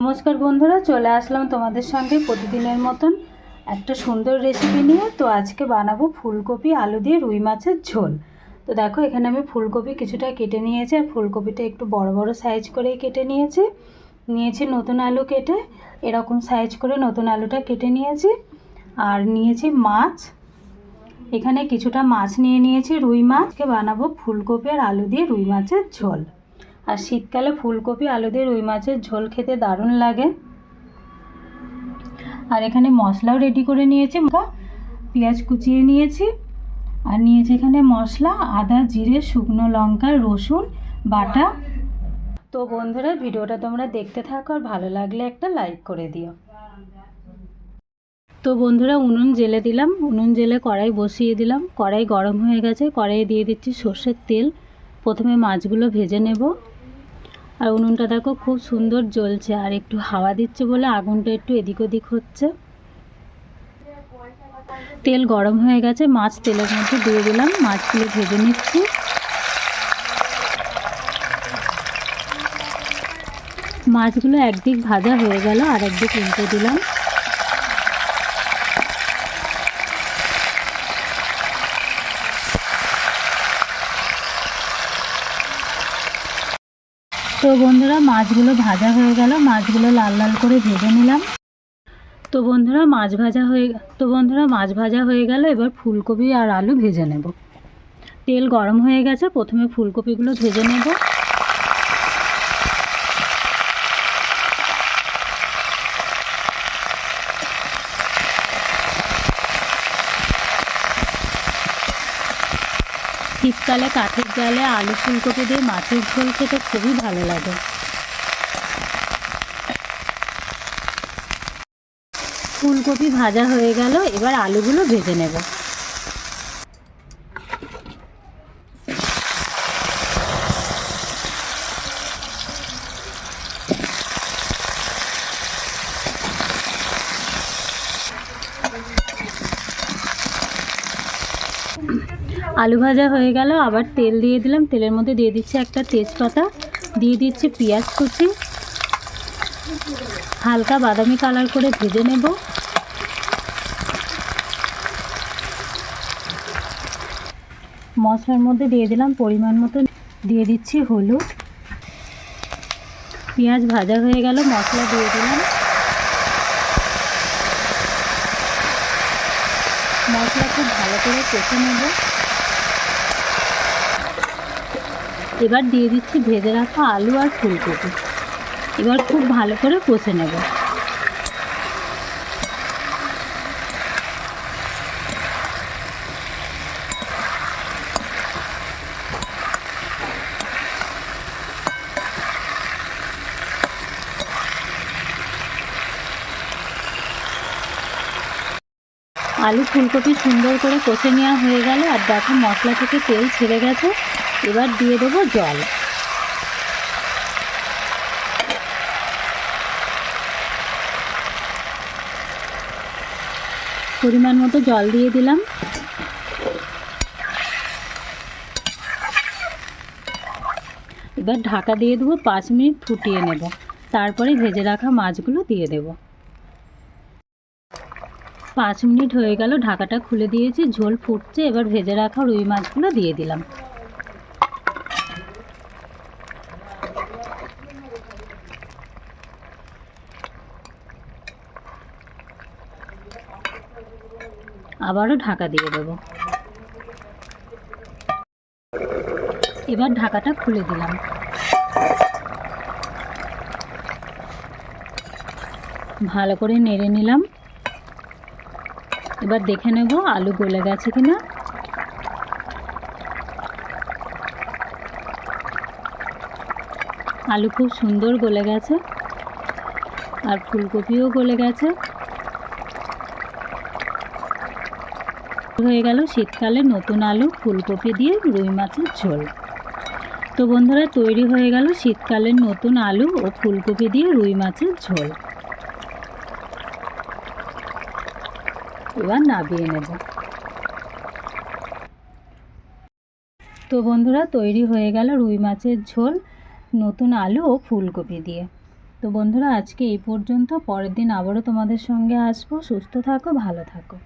নমস্কার বন্ধুরা, চলে আসলাম তোমাদের সঙ্গে প্রতিদিনের মতন একটা সুন্দর রেসিপি নিয়ে। তো আজকে বানাবো ফুলকপি, আলু দিয়ে রুই মাছের ঝোল। তো দেখো, এখানে আমি ফুলকপি কিছুটা কেটে নিয়েছি, আর ফুলকপিটা একটু বড় বড় সাইজ করেই কেটে নিয়েছি। নিয়েছি নতুন আলু কেটে, এরকম সাইজ করে নতুন আলুটা কেটে নিয়েছি। আর নিয়েছি মাছ। এখানে কিছুটা মাছ নিয়ে নিয়েছি, রুই মাছকে বানাবো ফুলকপি আর আলু দিয়ে রুই মাছের ঝোল। আর শীতকালে ফুলকপি, আলু দিয়ে রুই মাছের ঝোল খেতে দারুণ লাগে। আর এখানে মশলাও রেডি করে নিয়েছি। পেঁয়াজ কুচিয়ে নিয়েছি। আর নিয়েছি এখানে মশলা, আদা, জিরে, শুকনো লঙ্কা, রসুন, বাটা। তো বন্ধুরা, ভিডিওটা তোমরা দেখতে থাকো আর ভালো লাগলে একটা লাইক করে দিও। তো বন্ধুরা, উনুন জেলে দিলাম। উনুন জেলে কড়াই বসিয়ে দিলাম। কড়াই গরম হয়ে গেছে। কড়াইয়ে দিয়ে দিচ্ছি সর্ষের তেল। প্রথমে মাছগুলো ভেজে নেব। আর উনুনটা দেখো খুব সুন্দর জ্বলছে, আর একটু হাওয়া দিচ্ছে বলে আগুনটা একটু এদিক ওদিক হচ্ছে। তেল গরম হয়ে গেছে, মাছ তেলের মধ্যে দিয়ে দিলাম, মাছগুলো ভেজে নিচ্ছি। মাছগুলো একদিক ভাজা হয়ে গেল আর একদিক উল্টে দিলাম। তো বন্ধুরা, মাছগুলো ভাজা হয়ে গেল। মাছগুলো লাল লাল করে ভেজে নিলাম। তো বন্ধুরা, মাছ ভাজা হয়ে তো বন্ধুরা, মাছ ভাজা হয়ে গেল। এবার ফুলকপি আর আলু ভেজে নেব। তেল গরম হয়ে গেছে। প্রথমে ফুলকপিগুলো ভেজে নেব। শীতকালে কাঠের জালে আলু ফুলকপি দিয়ে মাছের ঝোল খেতে খুবই ভালো লাগে। ফুলকপি ভাজা হয়ে গেল, এবার আলুগুলো ভেজে নেব। আলু ভাজা হয়ে গেল, আবার তেল দিয়ে দিলাম। তেলের মধ্যে দিয়ে দিচ্ছি একটা তেজপাতা, দিয়ে দিচ্ছি পেঁয়াজ কুচি। হালকা বাদামি কালার করে ভেজে নেব। মশলার মধ্যে দিয়ে দিলাম পরিমাণ মতো। দিয়ে দিচ্ছি হলুদ। পেঁয়াজ ভাজা হয়ে গেল, মশলা দিয়ে দিলাম। মশলা খুব ভালো করে কষে নেব। এবার দিয়ে দিচ্ছি ভেজে রাখা আলু আর ফুলকপি। এবার খুব ভালো করে কষে নেব। আলু ফুলকপি সুন্দর করে কষে নেওয়া হয়ে গেল, আর দেখো মশলা থেকে তেল ছেড়ে গেছে। এবার দিয়ে দেবো জল। পরিমাণ মতো জল দিয়ে দিলাম। এবার ঢাকা দিয়ে দেবো, পাঁচ মিনিট ফুটিয়ে নেব। তারপরে ভেজে রাখা মাছগুলো দিয়ে দেব। পাঁচ মিনিট হয়ে গেল, ঢাকাটা খুলে দিয়েছি, ঝোল ফুটছে, এবার ভেজে রাখা রুই মাছগুলো দিয়ে দিলাম। আবারও ঢাকা দিয়ে দেব। এবার ঢাকাটা খুলে দিলাম। ভালো করে নেড়ে নিলাম। এবার দেখে নেব আলু গলে গেছে কিনা। আলু খুব সুন্দর গলে গেছে। আর ফুলকপিও গলে গেছে। হয়ে গেল শীতকালে নতুন আলু, ফুলকপি দিয়ে রুই মাছের ঝোল। তো বন্ধুরা, তৈরি হয়ে গেল শীতকালের নতুন আলু ও ফুলকপি দিয়ে রুই মাছের ঝোল। এবার নাবিয়ে নেব। তো বন্ধুরা, তৈরি হয়ে গেল রুই মাছের ঝোল, নতুন আলু ও ফুলকপি দিয়ে। তো বন্ধুরা, আজকে এই পর্যন্ত। পরের দিন আবারও তোমাদের সঙ্গে আসব। সুস্থ থাকো, ভালো থাকো।